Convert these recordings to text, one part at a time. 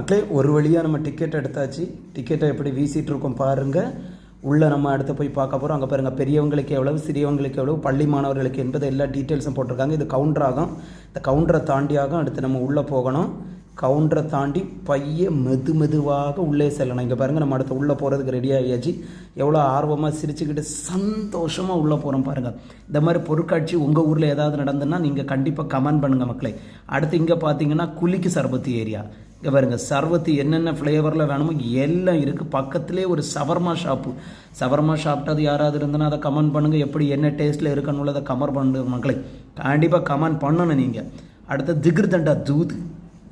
மக்களே ஒரு வழியாக நம்ம டிக்கெட் எடுத்தாச்சு. டிக்கெட்டை எப்படி வீசிட்டு இருக்கோம் பாருங்கள் உள்ளே நம்ம அடுத்து போய் பார்க்க போகிறோம் அங்கே பாருங்கள் பெரியவங்களுக்கு எவ்வளவு சிறியவங்களுக்கு எவ்வளவு பள்ளி மாணவர்களுக்கு என்பது எல்லா டீட்டெயில்ஸும் போட்டிருக்காங்க. இது கவுண்டர் ஆகும். இந்த கவுண்டரை தாண்டியாகும் அடுத்து நம்ம உள்ளே போகணும். கவுண்டரை தாண்டி பைய மெது மெதுவாக உள்ளே செல்லணும். இங்கே பாருங்கள் நம்ம அடுத்து உள்ளே போகிறதுக்கு ரெடி ஆகியாச்சு. எவ்வளோ ஆர்வமாக சிரிச்சுக்கிட்டு சந்தோஷமாக உள்ளே போகிறோம் பாருங்கள் இந்த மாதிரி பொருட்காட்சி உங்கள் ஊரில் ஏதாவது நடந்துன்னா நீங்கள் கண்டிப்பாக கமெண்ட் பண்ணுங்கள் மக்களை. அடுத்து இங்கே பார்த்தீங்கன்னா குளிக்கு சரபத்து ஏரியா. இங்கே பாருங்க சர்வத்து என்னென்ன ஃப்ளேவரில் வேணுமோ எல்லாம் இருக்குது பக்கத்துலேயே ஒரு சவர்மா ஷாப்பு சவர்மா சாப்பிட்டது யாராவது இருந்தனா அதை கமெண்ட் பண்ணுங்கள் எப்படி என்ன டேஸ்ட்டில் இருக்கணும் உள்ளதை கமெண்ட் பண்ணுங்க மக்களை. கண்டிப்பாக கமெண்ட் பண்ணணும் நீங்கள் அடுத்த திகிர்தண்டா தூது.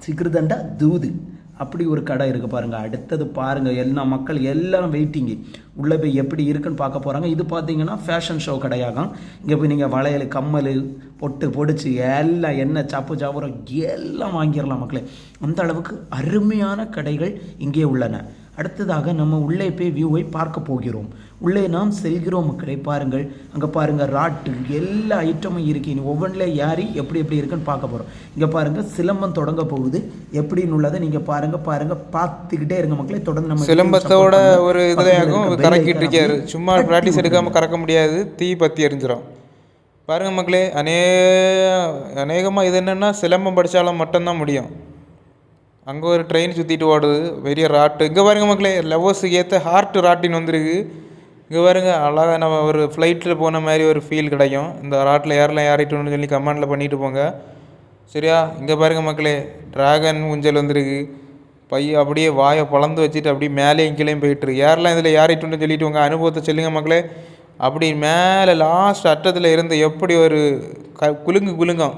திகிர்தண்டா தூது. அப்படி ஒரு கடை இருக்குது பாருங்கள் அடுத்தது பாருங்கள் எல்லா மக்கள் எல்லாரும் வெயிட்டிங்கு உள்ளே போய் எப்படி இருக்குன்னு பார்க்க போகிறாங்க இது பார்த்தீங்கன்னா ஃபேஷன் ஷோ கடையாகும் இங்கே போய் நீங்கள் வளையல் கம்மல் பொட்டு பொடிச்சு எல்லாம் என்ன சாப்பு சாப்புறம் எல்லாம் வாங்கிடலாம் மக்களே. அந்த அளவுக்கு அருமையான கடைகள் இங்கே உள்ளன. அடுத்ததாக நம்ம உள்ளே போய் வியூவை பார்க்க போகிறோம். உள்ளே நாம் செல்கிறோம் மக்களை பாருங்கள். அங்கே பாருங்கள் ராட்டு எல்லா ஐட்டமும் இருக்கு. இனி ஒவ்வொன்றில் யாரி எப்படி எப்படி இருக்குன்னு பார்க்க போகிறோம் இங்கே பாருங்கள் சிலம்பம் தொடங்க போகுது. எப்படின்னு உள்ளதை நீங்கள் பாருங்கள் பாருங்கள் பார்த்துக்கிட்டே இருங்க மக்களை தொடர்ந்து நம்ம சிலம்பத்தோட ஒரு இதுலையாகும் கறக்கிட்டு இருக்காரு. சும்மா ப்ராக்டிஸ் எடுக்காமல் கறக்க முடியாது. தீ பற்றி எரிஞ்சிடும் பாருங்க மக்களே அநே அநேகமாக இது என்னென்னா சிலம்பம் படித்தாலும் மட்டும்தான் முடியும். அங்கே ஒரு ட்ரெயின் சுற்றிட்டு ஓடுது. பெரிய ராட்டு. இங்கே பாருங்க மக்களே லவ்வர்ஸுக்கு ஏற்ற ஹார்ட் ராட்டின்னு வந்திருக்கு. இங்கே பாருங்க அழகாக நம்ம ஒரு ஃப்ளைட்டில் போன மாதிரி ஒரு ஃபீல் கிடைக்கும். இந்த ராட்டில் யாரெல்லாம் ஏறிட்டோம்னு சொல்லி கமெண்டில் பண்ணிட்டு போங்க. சரியா? இங்கே பாருங்க மக்களே டிராகன் ஊஞ்சல் வந்திருக்கு. பைய அப்படியே வாயை பழந்து வச்சுட்டு அப்படியே மேலேயும் கீழேயும் போயிட்டுருக்கு யாரெல்லாம் இதில் ஏறிட்டுன்னு சொல்லிட்டு உங்கள் அனுபவத்தை சொல்லுங்க மக்களே. அப்படி மேலே லாஸ்ட் அட்டத்தில் இருந்து எப்படி ஒரு க குலுங்கு குலுங்கம்.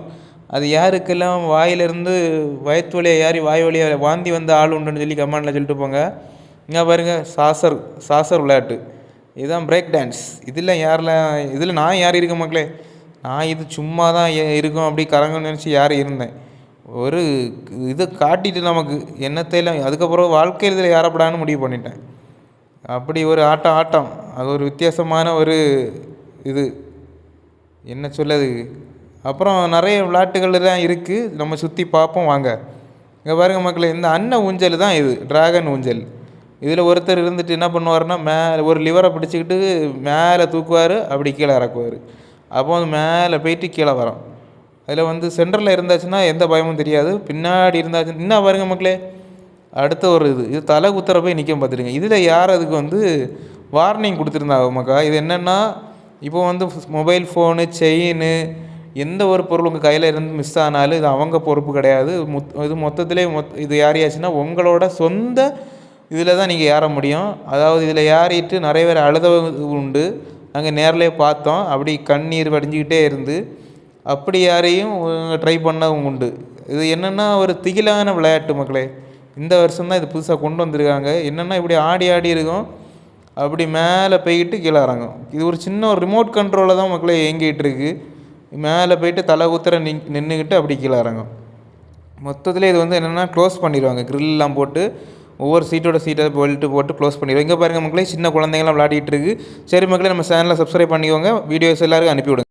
அது யாருக்கெல்லாம் வாயிலிருந்து வயத்து வழியாக ஏறி வாய் வழியாக வாந்தி வந்த ஆள் உண்டுன்னு சொல்லி கமெண்டில் சொல்லிட்டு போங்க. இங்கே பாருங்கள் சாசர் சாசர் விளையாட்டு. இதுதான் பிரேக் டான்ஸ் இதில் யாரெல்லாம் இதில் நான் யார் இருக்கேன் மக்களே? நான் இது சும்மா தான் ஏ- இருக்கும் அப்படி கரங்கன்னு நினச்சி யார் இருந்தேன். ஒரு இதை காட்டிட்டு நமக்கு என்னத்தையெல்லாம் அதுக்கப்புறம் வாழ்க்கையில் இதில் யாரப்படான்னு முடிவு பண்ணிட்டேன். அப்படி ஒரு ஆட்டம் ஆட்டம். அது ஒரு வித்தியாசமான ஒரு இது. என்ன சொல்லது அப்புறம் நிறைய விளையாட்டுகள் தான் இருக்குது நம்ம சுற்றி பார்ப்போம் வாங்க. இங்கே பாருங்க மக்களே இந்த அன்ன ஊஞ்சல் தான் இது டிராகன் ஊஞ்சல். இதில் ஒருத்தர் இருந்துட்டு என்ன பண்ணுவாருன்னா மேலே ஒரு லிவரை பிடிச்சிக்கிட்டு மேலே தூக்குவார் அப்படி கீழே இறக்குவார். அப்போ வந்து மேலே போயிட்டு கீழே வரோம். அதில் வந்து சென்டரில் இருந்தாச்சுன்னா எந்த பயமும் தெரியாது. பின்னாடி இருந்தாச்சு இன்னும் பாருங்க மக்களே அடுத்த ஒரு இது. இது தலை குத்துற போய் நிற்க பார்த்துருங்க இதில் யார் அதுக்கு வந்து வார்னிங் கொடுத்துருந்தாங்க மக்கா? இது என்னென்னா இப்போ வந்து மொபைல் ஃபோனு செயின் எந்த ஒரு பொருள் உங்கள் கையில் இருந்து மிஸ் ஆனாலும் இது அவங்க பொறுப்பு கிடையாது. மொத் இது மொத்தத்திலே மொத் இது யாரையாச்சுன்னா உங்களோட சொந்த இதில் தான் நீங்கள் ஏற முடியும். அதாவது இதில் ஏறிட்டு நிறைய பேர் அழுதவங்க உண்டு. நாங்கள் நேர்லேயே பார்த்தோம். அப்படி கண்ணீர் வடிஞ்சிக்கிட்டே இருந்து அப்படி யாரையும் ட்ரை பண்ணவும் உண்டு. இது என்னென்னா ஒரு திகிலான விளையாட்டு மக்களே. இந்த வருஷம் தான் இது புதுசாக கொண்டு வந்திருக்காங்க. என்னென்னா இப்படி ஆடி ஆடி இருக்கும். அப்படி மேலே போய்கிட்டு கீழே இறங்கும். இது ஒரு சின்ன ஒரு ரிமோட் கண்ட்ரோலில் தான் மக்களே இயங்கிகிட்டு இருக்குது மேலே போயிட்டு தலை குத்துற நின் நின்றுக்கிட்டு அப்படி கீழே இறங்கும். மொத்தத்தில் இது வந்து என்னென்னா க்ளோஸ் பண்ணிடுவாங்க. grill-எல்லாம் போட்டு ஒவ்வொரு சீட்டோட சீட்டை போயிட்டு போட்டு க்ளோஸ் பண்ணிடுவாங்க. இங்கே பாருங்கள் மக்களே சின்ன குழந்தைங்களாம் விளையாடிட்டு இருக்கு. சரி மக்களே நம்ம சேனலை சப்ஸ்கிரைப் பண்ணிக்கோங்க. வீடியோஸ் எல்லாருக்கும் அனுப்பிவிடுங்க.